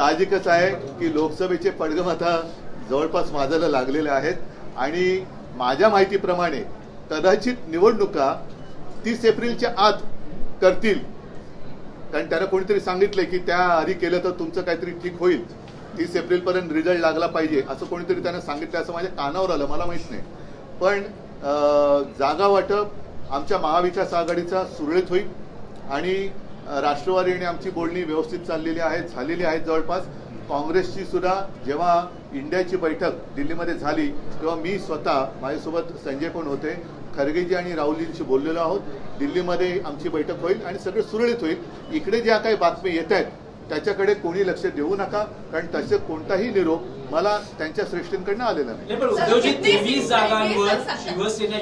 साहजिकच आहे की लोकसभेचे पडगम आता जवळपास माझाला लागलेले आहेत. आणि माझ्या माहितीप्रमाणे कदाचित निवडणुका तीस एप्रिलच्या आत करतील. कारण त्यानं कोणीतरी सांगितलंय की त्या आधी केलं तर तुमचं काहीतरी ठीक होईल. तीस एप्रिलपर्यंत रिझल्ट लागला पाहिजे असं कोणीतरी त्यानं सांगितलं असं माझ्या कानावर आलं मला माहीत नाही. पण जागा वाटप आमच्या महाविकास आघाडीचा सुरळीत होईल. आणि राष्ट्रवादी आणि आमची बोलणी व्यवस्थित चाललेली आहे झालेली आहेत जवळपास. काँग्रेसची सुद्धा जेव्हा इंडियाची बैठक दिल्लीमध्ये झाली तेव्हा मी स्वतः माझ्यासोबत संजय पण होते. खरगेजी आणि राहुलजींशी बोललेलो आहोत. दिल्लीमध्ये आमची बैठक होईल आणि सगळं सुरळीत होईल. इकडे ज्या काही बातमी येत आहेत त्याच्याकडे कोणी लक्ष देऊ नका कारण तसे कोणताही निरोप मला त्यांच्या श्रेष्ठींकडनं आलेला नाही जागांवर. शिवसेना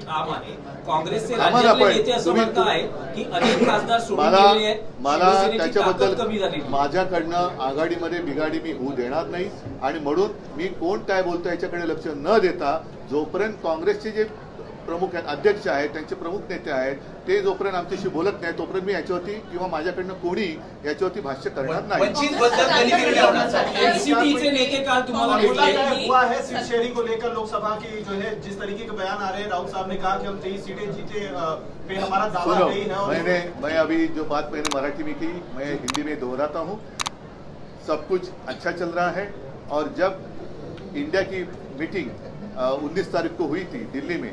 ठाम आहे काँग्रेसचे मला त्याच्याबद्दल. माझ्याकडनं आघाडीमध्ये बिघाडी मी होऊ देणार नाही आणि म्हणून मी कोण काय बोलतो याच्याकडे लक्ष न देता जोपर्यंत काँग्रेसचे जे प्रमुख अध्यक्ष आहेत त्यांचे प्रमुख नेते आहेत ते जोपर्यंत आमच्याशी बोलत नाही तोपर्यंत मी याच्यावरती किंवा माझ्याकडनं कोणी याच्यावरती भाष्य करणार नाही. की है को लेकर लोकसभा की जो है जिस तरीके के बयान आ रहे हैं राहुल साहब ने कहा कि हम तेईस सीटें जीते पे हमारा दावा नहीं है मैंने मैं अभी जो बात मैंने मराठी में की मैं हिंदी में दोहराता हूँ। सब कुछ अच्छा चल रहा है और जब इंडिया की मीटिंग उन्नीस तारीख को हुई थी दिल्ली में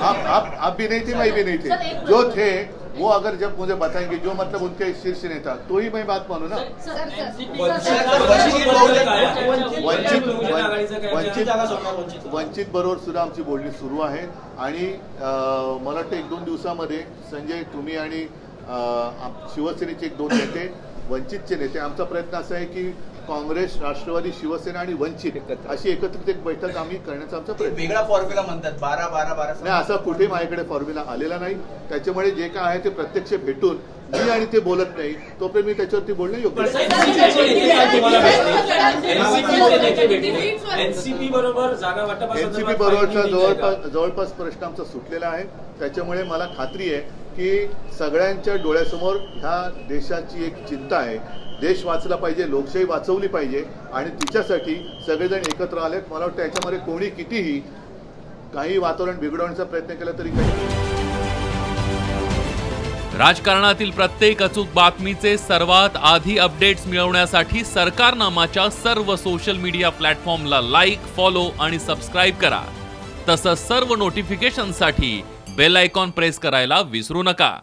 आप। आप आप भी नहीं थे मैं भी नहीं थे जो। थे वो अगर जब मुझे बताएंगे जो मतलब उनके शीर्ष नेता तो ही मैं बात मानू ना सर, सर, वंचित वंचित? वंचित बरोबर सुद्धा आमची बोलणी सुरू आहे आणि मला वाटतं एक दोन दिवसामध्ये संजय तुम्ही आणि शिवसेनेचे एक दोन नेते वंचितचे नेते आमचा प्रयत्न असा आहे की काँग्रेस राष्ट्रवादी शिवसेना आणि वंचित अशी एकत्रित एक बैठक आम्ही करण्याचा आमचा प्रयत्न. वेगळा फॉर्म्युला म्हणतात बारा बारा बारा नाही असा कुठे माझ्याकडे फॉर्म्युला आलेला नाही त्याच्यामुळे जे काय आहे ते प्रत्यक्ष भेटून मी आणि ते बोलत नाही तोपर्यंत मी त्याच्यावरती बोलणं योग्य एनसीपी बरोबर? जवळपास जवळपास प्रश्न आमचा सुटलेला आहे त्याच्यामुळे मला खात्री आहे की सगळ्यांच्या डोळ्यासमोर ह्या देशाची एक चिंता आहे देश वाचला पाहिजे लोकशाही वाचवली पाहिजे आणि तिच्यासाठी सगळेजण एकत्र आलेत मला वाटतं याच्यामध्ये कोणी कितीही काही वातावरण बिघडवण्याचा प्रयत्न केला तरी काही. राजकारणातील प्रत्येक अचूक बातमीचे सर्वात आधी अपडेट्स मिळवण्यासाठी सरकारनामाच्या सर्व सोशल मीडिया प्लॅटफॉर्मला लाईक फॉलो आणि सबस्क्राईब करा. तसंच सर्व नोटिफिकेशनसाठी बेल आयकॉन प्रेस करायला विसरू नका.